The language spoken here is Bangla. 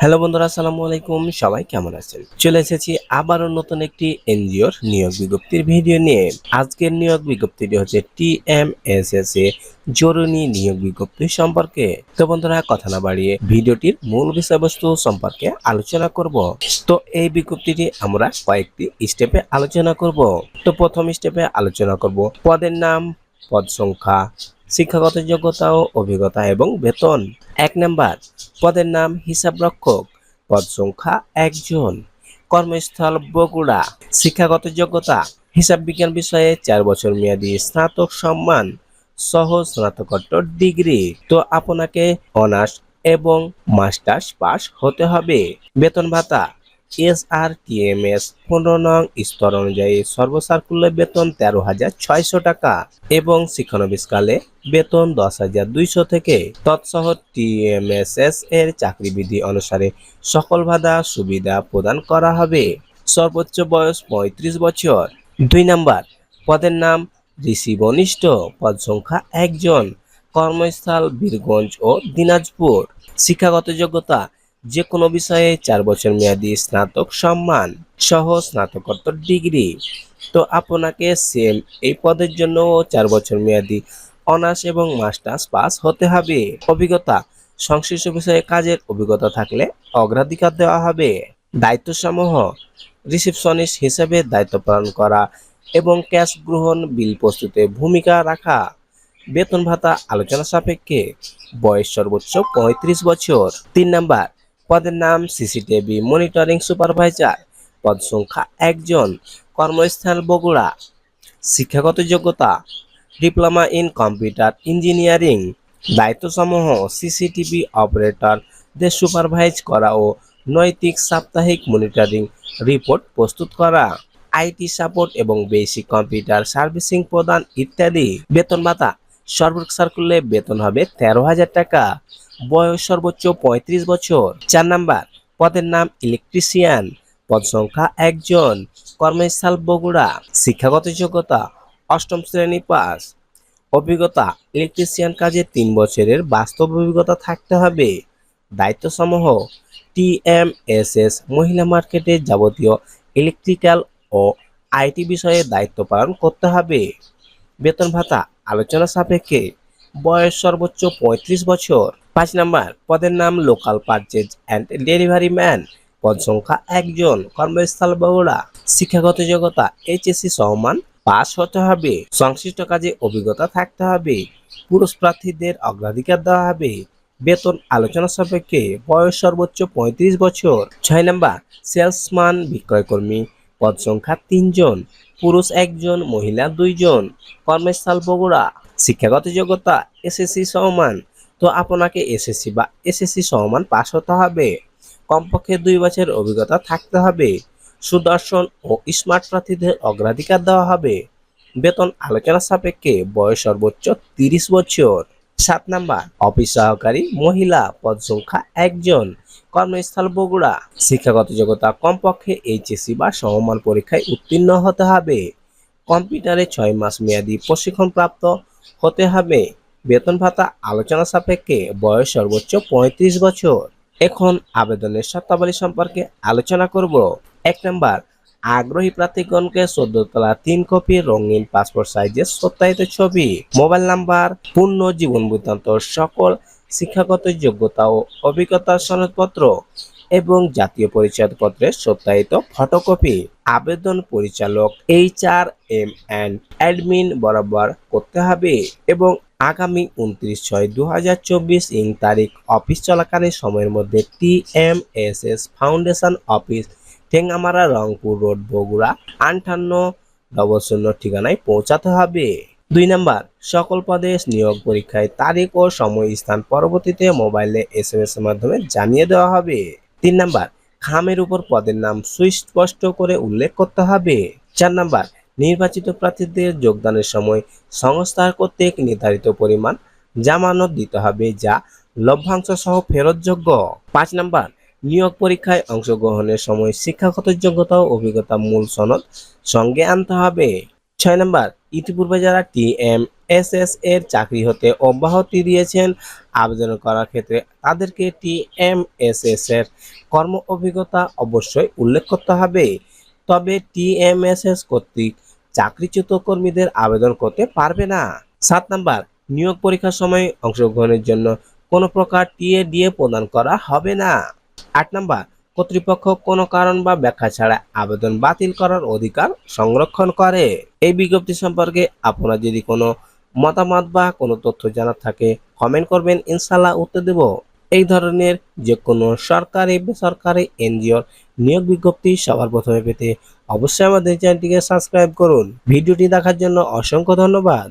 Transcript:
হ্যালো বন্ধুরা, আসসালামু আলাইকুম। সবাই কেমন আছেন? চলে এসেছি আবারও নতুন একটি এনজিওর নিয়োগ বিজ্ঞপ্তির ভিডিও নিয়ে। আজকের নিয়োগ বিজ্ঞপ্তিটি হচ্ছে টিএমএসএস এ জরুরি নিয়োগ বিজ্ঞপ্তি সম্পর্কে। তো বন্ধুরা, কথা না বাড়িয়ে ভিডিওটির মূল বিষয়বস্তু সম্পর্কে আলোচনা করব। তো এই বিজ্ঞপ্তিটি আমরা কয়েকটি স্টেপে আলোচনা করব। তো প্রথম স্টেপে আলোচনা করব পদের নাম, পদ সংখ্যা শিক্ষাগত যোগ্যতা ও অভিজ্ঞতা এবং বেতন। এক নাম্বার, পদের নাম হিসাবরক্ষক। পদ সংখ্যা একজন। কর্মস্থল বগুড়া। শিক্ষাগত যোগ্যতা, হিসাব বিজ্ঞান বিষয়ে চার বছর মেয়াদী স্নাতক সম্মান, সহ স্নাতকোত্তর ডিগ্রি। তো আপনাকে অনার্স এবং মাস্টার্স পাস হতে হবে। বেতন ভাতা S R T M S পনেরো নং স্তর অনুযায়ী সর্বসার্কুল্য বেতন তেরো হাজার ছয়শো টাকা এবং শিক্ষানবিশকালে বেতন দশ হাজার দুইশো থেকে তৎসহ টিএমএসএস এর চাকরিবিধি অনুসারে সকল বাধা সুবিধা প্রদান করা হবে। সর্বোচ্চ বয়স পঁয়ত্রিশ বছর। দুই নাম্বার, পদের নাম ঋষিবনিষ্ঠ। পদ সংখ্যা একজন। কর্মস্থল বীরগঞ্জ ও দিনাজপুর। শিক্ষাগত যোগ্যতা যে কোনো বিষয়ে চার বছর মেয়াদী স্নাতক সম্মান সহ স্নাতকোত্তর ডিগ্রি। তো আপনাকে সেম এই পদের জন্য চার বছর মেয়াদী অনার্স এবং মাস্টার্স পাস হতে হবে। অভিজ্ঞতা, সংশ্লিষ্ট বিষয়ে কাজের অভিজ্ঞতা থাকলে অগ্রাধিকার দেওয়া হবে। দায়িত্বসমূহ, রিসেপশনিস্ট হিসেবে দায়িত্ব পালন করা এবং ক্যাশ গ্রহণ, বিল প্রস্তুতে ভূমিকা রাখা। বেতন ভাতা আলোচনা সাপেক্ষে বয়স সর্বোচ্চ পঁয়ত্রিশ বছর। তিন নাম্বার পদের নাম সিসিটিভি মনিটরিং সুপারভাইজার। পদ সংখ্যা একজন। কর্মস্থান বগুড়া। শিক্ষাগত যোগ্যতা। Diploma in computer engineering. দায়িত্বসমূহ CCTV operator. অপারেটরদের সুপারভাইজ করা ও নৈতিক সাপ্তাহিক মনিটরিং রিপোর্ট প্রস্তুত করা। আইটি সাপোর্ট এবং বেসিক কম্পিউটার সার্ভিসিং প্রদান ইত্যাদি। বেতন ভাতা সর্বোচ্চ সার্কুলে বেতন হবে তেরো হাজার টাকা। বয়স সর্বোচ্চ পঁয়ত্রিশ বছর। চার নাম্বার, পদের নাম ইলেকট্রিশিয়ান পদ সংখ্যা একজন। কর্মস্থল বগুড়া। শিক্ষাগত যোগ্যতা অষ্টম শ্রেণি পাস। অভিজ্ঞতা ইলেকট্রিশিয়ান কাজে তিন বছরের বাস্তব অভিজ্ঞতা থাকতে হবে। দায়িত্বসমূহ এস মহিলা মার্কেটে যাবতীয় ইলেকট্রিক্যাল ও আইটি বিষয়ে দায়িত্ব পালন করতে হবে। বেতন ভাতা আলোচনা সাপেক্ষে বয়স সর্বোচ্চ পঁয়ত্রিশ বছর। পাঁচ নাম্বার, পদের নাম local purchase and delivery man. পদ সংখ্যা একজন, কর্মস্থল বগুড়া। শিক্ষাগত যোগ্যতা, এইচএসসি সমান পাস হতে হবে। সংশ্লিষ্ট কাজে অভিজ্ঞতা থাকতে হবে। পুরুষ প্রার্থীদের অগ্রাধিকার দেওয়া হবে। বেতন আলোচনা সাপেক্ষে বয়স সর্বোচ্চ পঁয়ত্রিশ বছর। ছয় নাম্বার, সেলসম্যান, বিক্রয়কর্মী। পদ সংখ্যা তিনজন পুরুষ একজন, মহিলা দুইজন। কর্মস্থল বগুড়া। শিক্ষাগত যোগ্যতা এসএসসি সমান। তো আপনাকে এসএসসি বা এসএসসি সমান পাস হতে হবে। কমপক্ষে দুই বছর অভিজ্ঞতা থাকতে হবে। সুদর্শন ও স্মার্ট প্রার্থীদের অগ্রাধিকার দেওয়া হবে। বেতন আলোচনা সাপেক্ষে বয়স সর্বোচ্চ তিরিশ বছর। সাত নাম্বার, অফিস সহকারী মহিলা, পদ সংখ্যা একজন। কর্মস্থল বগুড়া। শিক্ষাগত যোগ্যতা কমপক্ষে এইচএসসি বা সমমান পরীক্ষায় উত্তীর্ণ হতে হবে। কম্পিউটারে ছয় মাস মেয়াদী প্রশিক্ষণ প্রাপ্ত হতে হবে। বেতন ভাতা আলোচনা সাপেক্ষে বয়স সর্বোচ্চ পঁয়ত্রিশ বছর। এখন আবেদনের শর্তাবলী সম্পর্কে আলোচনা করব। এক নম্বর, আগ্রহী প্রার্থীগণকে চোদ্দ তলা তিন কপি রঙিন পাসপোর্ট সাইজের সত্যায়িত ছবি, মোবাইল নাম্বার, পূর্ণ জীবন বৃত্তান্ত, সকল শিক্ষাগত যোগ্যতা ও অভিজ্ঞতার সনদপত্র এবং জাতীয় পরিচয়পত্রের সত্যায়িত ফটোকপি। আবেদন পরিচালক H R M and admin বরাবর করতে হবে এবং আগামী উনত্রিশ ছয় দু হাজার চব্বিশ ইং তারিখ অফিস চলাকালীন সময়ের মধ্যে T M S S foundation office, Thengamara Rangpur road, Bogura আটান্ন ডবল শূন্য ঠিকানায় পৌঁছাতে হবে। দুই নাম্বার, সকল পদে নিয়োগ পরীক্ষায় তারিখ ও সময় স্থান পরবর্তীতে মোবাইলে এস এম এস এর মাধ্যমে জানিয়ে দেওয়া হবে। তিন নাম্বার, খামের উপর পদের নাম সুস্পষ্ট করে উল্লেখ করতে হবে। চার নাম্বার, নির্বাচিত প্রার্থীদের যোগদানের সময় সংস্থার কর্তৃক নির্ধারিত পরিমাণ জামানত দিতে হবে যা লভ্যাংশ সহ ফেরতযোগ্য। পাঁচ নাম্বার, নিয়োগ পরীক্ষায় অংশগ্রহণের সময় শিক্ষাগত যোগ্যতা ও অভিজ্ঞতা মূল সনদ সঙ্গে আনতে হবে। ছয় নাম্বার ইতিপূর্বে যারা টি এম এস এর চাকরি হতে অব্যাহতি দিয়েছেন, আবেদন করার ক্ষেত্রে তাদেরকে টিএমএসএস এর কর্ম অভিজ্ঞতা অবশ্যই উল্লেখ করতে হবে। তবে টিএমএসএস কর্তৃক চাকরিচ্যুত কর্মীদের আবেদন করতে পারবে না। সাত নাম্বার, নিয়োগ পরীক্ষার সময় অংশগ্রহণের জন্য কোনো প্রকার টিএ ডিএ প্রদান করা হবে না। আট নাম্বার কর্তৃপক্ষ কোনো কারণ বা ব্যাখ্যা ছাড়া আবেদন বাতিল করার অধিকার সংরক্ষণ করে। এই বিজ্ঞপ্তি সম্পর্কে আপনার যদি কোনো মতামত বা কোনো তথ্য জানার থাকে কমেন্ট করবেন ইনশাল্লাহ উত্তর দেব। এই ধরনের যে কোনো সরকারি, বেসরকারি এনজিওর নিয়োগ বিজ্ঞপ্তি সবার প্রথমে পেতে অবশ্যই আমাদের চ্যানেলটিকে সাবস্ক্রাইব করুন। ভিডিওটি দেখার জন্য অসংখ্য ধন্যবাদ।